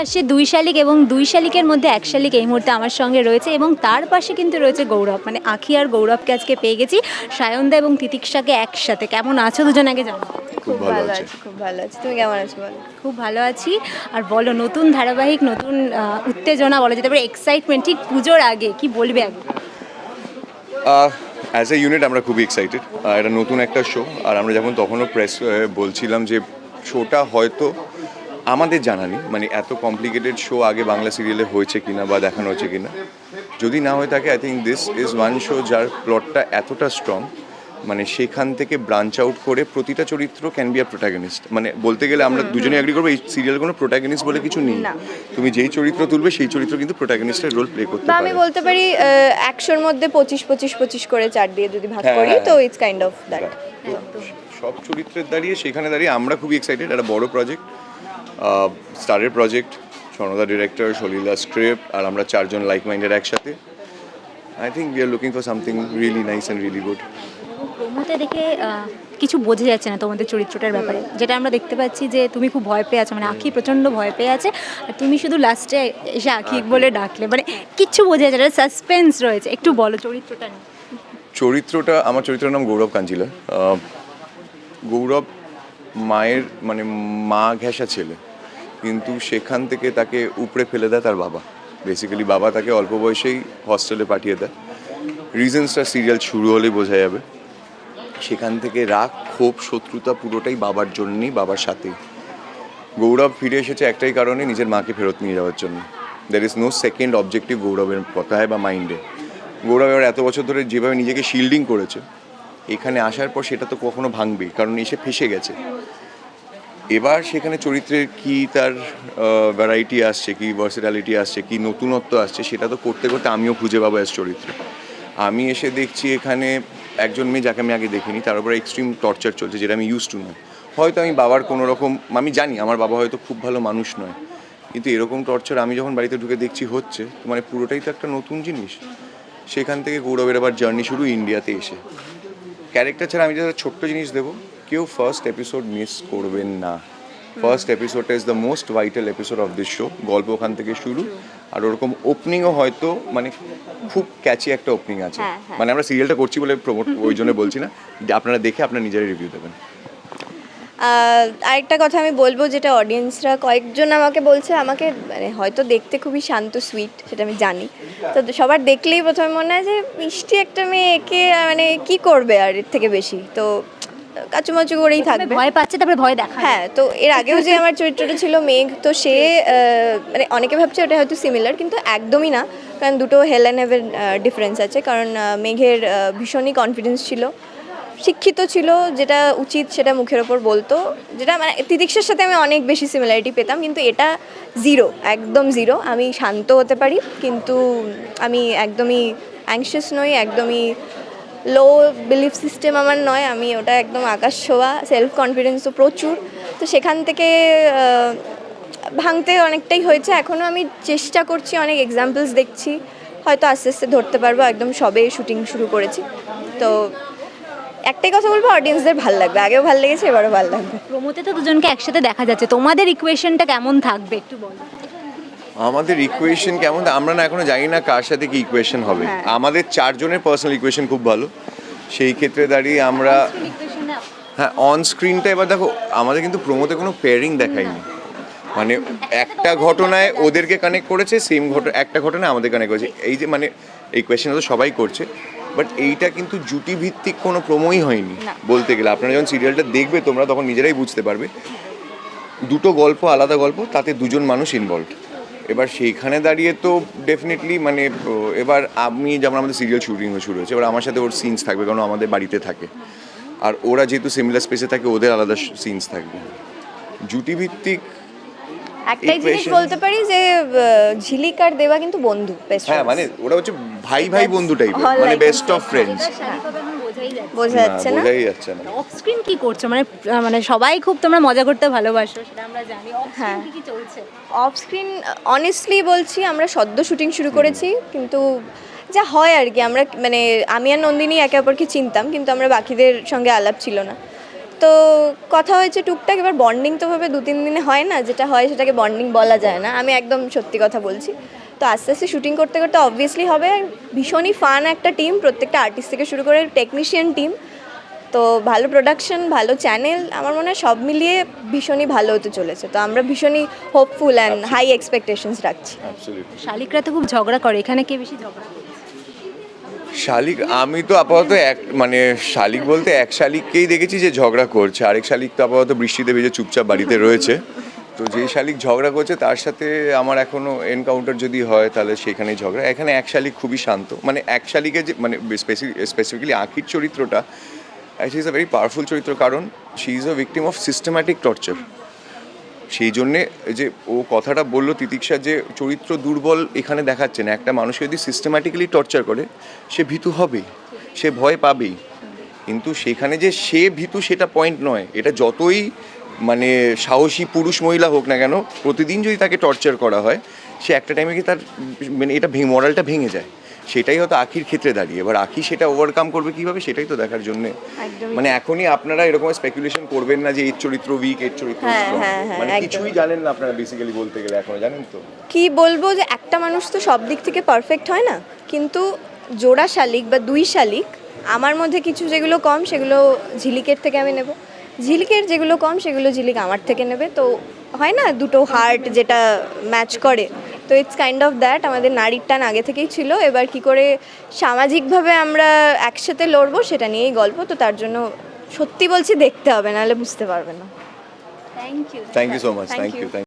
আসছে দুই শালিক এবং দুই শালিকের মধ্যে এক শালিক এই মুহূর্তে আমার সঙ্গে রয়েছে এবং তার পাশে কিন্তু রয়েছে গৌরব। মানে আখি আর গৌরবকে আজকে পেয়ে গেছি। সায়নদা এবং তিতিক্ষাকে একসাথে। কেমন আছো দুজন আগে জানো খুব ভালো আছি। খুব ভালো আছি। তুমি কেমন আছো বলো? খুব ভালো আছি। আর বলো নতুন ধারাবাহিক নতুন উত্তেজনা বলা যেতে পারে এক্সাইটমেন্ট ঠিক পুজোর আগে কি বলবে আগে? অ্যাজ এ ইউনিট আমরা খুবই এক্সাইটেড এটা নতুন একটা শো আর আমরা যখন তখনও প্রেস বলছিলাম যে শোটা হয়তো আমাদের জানা নেই মানে এত কমপ্লিকেটেড শো আগে বাংলা সিরিয়ালে হয়েছে কিনা বা দেখানো হয়েছে কিনা। যদি না হয়ে থাকে I think this is one show যার প্লটটা এতটা স্ট্রং মানে সেখান থেকে ব্রাঞ্চ আউট করে প্রতিটা চরিত্র ক্যান বি আ প্রোটাগনিস্ট মানে বলতে গেলে আমরা দুজনে অ্যাগ্রি করব এই সিরিয়াল কোনো প্রোটাগনিস্ট বলে কিছু নেই। তুমি যেই চরিত্র তুলবে সেই চরিত্র কিন্তু প্রোটাগনিস্টের রোল প্লে করতে আমি বলতে পারি একশোর মধ্যে পঁচিশ পঁচিশ পঁচিশ করে চার দিয়ে যদি ভাগ করি হ্যাঁ, তো। ইটস কাইন্ড অফ দ্যাট সব চরিত্রের দাঁড়িয়ে সেখানে দাঁড়িয়ে আমরা খুবই এক্সাইটেড একটা বড় প্রজেক্ট স্টারের প্রজেক্ট স্বর্ণদা ডিরেক্টর সলিলা স্ক্রিপ্ট আর আমরা চারজন লাইক মাইন্ডের একসাথে। I think we are looking for something really nice and really good প্রমোতে দেখে কিছু বোঝা যাচ্ছে না তোমাদের চরিত্রটার ব্যাপারে। যেটা আমরা দেখতে পাচ্ছি যে তুমি খুব ভয় পেয়ে আছো মানে আখি প্রচণ্ড ভয় পেয়ে আছে আর তুমি শুধু লাস্টে এসে আখি বলে ডাকলে। মানে কিচ্ছু বোঝা যাচ্ছে না সাসপেন্স রয়েছে। একটু বলো চরিত্রটা নিয়ে। চরিত্রটা আমার চরিত্রের নাম গৌরব কাঞ্জিলা। গৌরব মায়ের মানে মা ঘেঁষা ছেলে। কিন্তু সেখান থেকে তাকে উপড়ে ফেলে দেয় তার বাবা। বেসিক্যালি বাবা তাকে অল্প বয়সেই হস্টেলে পাঠিয়ে দেয়। রিজনসটা সিরিয়াল শুরু হলেই বোঝা যাবে। সেখান থেকে রাগ, ক্ষোভ, শত্রুতা পুরোটাই বাবার জন্যই, বাবার সাথেই। গৌরব ফিরে এসেছে একটাই কারণে নিজের মাকে ফেরত নিয়ে যাওয়ার জন্য। There is no second objective গৌরবের কথায় বা মাইন্ডে গৌরব এবার এত বছর ধরে যেভাবে নিজেকে শিল্ডিং করেছে, এখানে আসার পর সেটা তো কখনো ভাঙবেই, কারণ এসে ফেসে গেছে। এবার সেখানে চরিত্রের কি তার ভ্যারাইটি আসছে, কি ভার্সিটালিটি আসছে, কি নতুনত্ব আসছে, সেটা তো করতে করতে আমিও খুঁজে পাবো এস চরিত্রে। আমি এসে দেখছি এখানে একজন মেয়ে যাকে আমি আগে দেখিনি, তার উপরে এক্সট্রিম টর্চার চলছে, যেটা আমি ইউজ টু নয় হয়তো আমি বাবার কোনো রকম, আমি জানি, আমার বাবা হয়তো খুব ভালো মানুষ নয়। কিন্তু এরকম টর্চার আমি যখন বাড়িতে ঢুকে দেখছি হচ্ছে মানে পুরোটাই তো একটা নতুন জিনিস। সেখান থেকে গৌরবের আবার জার্নি শুরু ইন্ডিয়াতে এসে। ক্যারেক্টার ছাড়া আমি যারা ছোট্ট জিনিস দেবো, কেউ ফার্স্ট এপিসোড মিস করবেন না। First এপিসোডটা is the most vital episode of this show গল্প ওখান থেকে শুরু আর ওরকম ওপেনিংও হয়তো মানে খুব ক্যাচি একটা ওপেনিং আছে। হ্যাঁ, হ্যাঁ। মানে আমরা সিরিয়ালটা করছি বলে প্রমোট ওই জন্য বলছি না। যে আপনারা দেখে আপনারা নিজেরাই রিভিউ দেবেন। আরেকটা কথা আমি বলব যেটা অডিয়েন্সরা কয়েকজন আমাকে বলছে আমাকে মানে হয়তো দেখতে খুবই শান্ত সুইট সেটা আমি জানি। তো সবার দেখলেই প্রথমে মনে হয় যে মিষ্টি একটা মেয়ে একে মানে কি করবে আর এর থেকে বেশি? তো কাচুমাচু করেই থাকবে। ভয় পাচ্ছে তারপরে ভয় দেখা হ্যাঁ তো এর আগেও যে আমার চরিত্রটা ছিল মেঘ তো সে মানে অনেকে ভাবছে ওটা হয়তো সিমিলার কিন্তু একদমই না। কারণ দুটো হেল অ্যান্ড হেভেন ডিফারেন্স আছে। কারণ মেঘের ভীষণই কনফিডেন্স ছিল। শিক্ষিত ছিল যেটা উচিত সেটা মুখের ওপর বলতো। যেটা মানে তিতিক্ষার সাথে আমি অনেক বেশি সিমিলারিটি পেতাম কিন্তু এটা জিরো একদম জিরো আমি শান্ত হতে পারি কিন্তু আমি একদমই অ্যাংশিয়াস নই একদমই লো বিলিফ সিস্টেম আমার নয়, আমি ওটা একদম আকাশ ছোঁয়া সেলফ কনফিডেন্সও প্রচুর। তো সেখান থেকে ভাঙতে অনেকটাই হয়েছে। এখনও আমি চেষ্টা করছি, অনেক এক্সাম্পলস দেখছি। হয়তো আস্তে আস্তে ধরতে পারব, একদম সবে শুটিং শুরু করেছি। তো একটাই কথা বলব অডিয়েন্সদের ভালো লাগবে। আগেও ভালো লেগেছে, এবারও ভালো লাগবে। প্রমোতে তো দুজনকে একসাথে দেখা যাচ্ছে। তোমাদের ইকুয়েশনটা কেমন থাকবে, একটু বলো। আমাদের ইকুয়েশন কেমন? আমরা না এখনও জানি না কার সাথে কি ইকুয়েশন হবে। হ্যাঁ। আমাদের চারজনের পার্সোনাল ইকুয়েশন খুব ভালো। সেই ক্ষেত্রে দাঁড়িয়ে আমরা হ্যাঁ অন স্ক্রিনটা এবার দেখো আমাদের কিন্তু প্রমোতে কোনো পেয়ারিং দেখায়নি। মানে একটা ঘটনায় ওদেরকে কানেক্ট করেছে সেম ঘটনা একটা ঘটনায় আমাদের কানেক্ট করেছে। এই যে মানে এই কোয়েশ্চেন তো সবাই করছে। বাট এইটা কিন্তু জুটি ভিত্তিক কোনো প্রোমোই হয়নি বলতে গেলে। আপনারা যখন সিরিয়ালটা দেখবে তোমরা তখন নিজেরাই বুঝতে পারবে। দুটো গল্প আলাদা গল্প তাতে দুজন মানুষ ইনভলভ এবার সেইখানে দাঁড়িয়ে তো ডেফিনেটলি মানে এবার আমি যেমন আমাদের সিরিয়াল শুটিং শুরু হয়েছে, এবার আমার সাথে ওর সিনস থাকবে কারণ আমাদের বাড়িতে থাকে। আর ওরা যেহেতু সিমিলার স্পেসে থাকে, ওদের আলাদা সিনস থাকবে। জুটি ভিত্তিক একটাই জিনিস বলতে পারি যে আহ, ঝিলিক আর দেবা কিন্তু বন্ধু বেস্ট হ্যাঁ মানে ওরা হচ্ছে ভাই ভাই বন্ধু টাইপের মানে বেস্ট অফ ফ্রেন্ডস বোঝা যাচ্ছে না? বোঝাই যাচ্ছে না। অফ স্ক্রিন কি করছ? মানে মানে সবাই খুব তোমরা মজা করতে ভালোবাসো সেটা আমরা জানি। অফ হ্যাঁ। কি কি চলছে? অফ স্ক্রিন অনেস্টলি বলছি আমরা সদ্য শুটিং শুরু করেছি কিন্তু যা হয় আর কি আমরা মানে আমি আর নন্দিনী একে অপরকে চিনতাম কিন্তু আমরা বাকিদের সঙ্গে আলাপ ছিল না। তো কথা হয়েছে টুকটাক এবার বন্ডিং তো ভাবে দু তিন দিনে হয় না যেটা হয় সেটাকে বন্ডিং বলা যায় না। আমি একদম সত্যি কথা বলছি। তো আস্তে আস্তে শুটিং করতে করতে অবভিয়াসলি হবে ভীষণই ফান একটা টিম প্রত্যেকটা আর্টিস্ট থেকে শুরু করে টেকনিশিয়ান টিম তো ভালো প্রোডাকশন ভালো চ্যানেল আমার মনে হয় সব মিলিয়ে ভীষণই ভালো হতে চলেছে। তো আমরা ভীষণই হোপফুল অ্যান্ড হাই এক্সপেকটেশনস রাখছি। শালিকরা তো খুব ঝগড়া করে এখানে কে বেশি ঝগড়া করে? শালিক, আমি তো আপাতত এক মানে শালিক বলতে এক শালিককেই দেখেছি যে ঝগড়া করছে। আরেক শালিক তো আপাতত বৃষ্টিতে ভেজে চুপচাপ বাড়িতে রয়েছে। তো যে শালিক ঝগড়া করছে, তার সাথে আমার এখনও এনকাউন্টার যদি হয়, তাহলে সেখানেই ঝগড়া। এখানে এক শালিক খুবই শান্ত। মানে এক শালিকে যে মানে স্পেসিফিক্যালি আঁখির চরিত্রটা ইজ আ ভেরি পাওয়ারফুল চরিত্র। কারণ she is a victim of systematic torture সেই জন্যে যে ও কথাটা বলল তিতিক্ষা যে চরিত্র দুর্বল এখানে দেখাচ্ছে না। একটা মানুষকে যদি সিস্টেম্যাটিক্যালি টর্চার করে, সে ভীতু হবেই সে ভয় পাবেই। কিন্তু সেখানে যে সে ভীতু সেটা পয়েন্ট নয়। এটা যতই মানে সাহসী পুরুষ মহিলা হোক না কেন, প্রতিদিন যদি তাকে টর্চার করা হয়, সে একটা টাইমে কি তার মানে এটা মরালটা ভেঙে যায়। সেটাই হয়তো আখির ক্ষেত্রে দাঁড়িয়ে। এবার আখি সেটা ওভারকাম করবে কীভাবে সেটাই তো দেখার জন্যে। মানে এখনই আপনারা এরকম স্পেকুলেশন করবেন না যে এর চরিত্র উইক এর চরিত্র হ্যাঁ, হ্যাঁ, হ্যাঁ, মানে কিছুই জানেন না আপনারা বেসিক্যালি বলতে গেলে এখনও জানেন তো? কি বলব যে একটা মানুষ তো সব দিক থেকে পারফেক্ট হয় না। কিন্তু জোড়া শালিক বা দুই শালিক আমার মধ্যে কিছু যেগুলো কম সেগুলো ঝিলিকের থেকে আমি নেব। ঝিলিকের যেগুলো কম সেগুলো ঝিলিক আমার থেকে নেবে। তো হয় না দুটো হার্ট যেটা ম্যাচ করে। তো ইটস কাইন্ড অফ দ্যাট আমাদের নারীর টান আগে থেকেই ছিল। এবার কি করে সামাজিকভাবে আমরা একসাথে লড়বো সেটা নিয়েই গল্প তো তার জন্য সত্যি বলছি দেখতে হবে নাহলে বুঝতে পারবে না। Thank you thank you so much thank you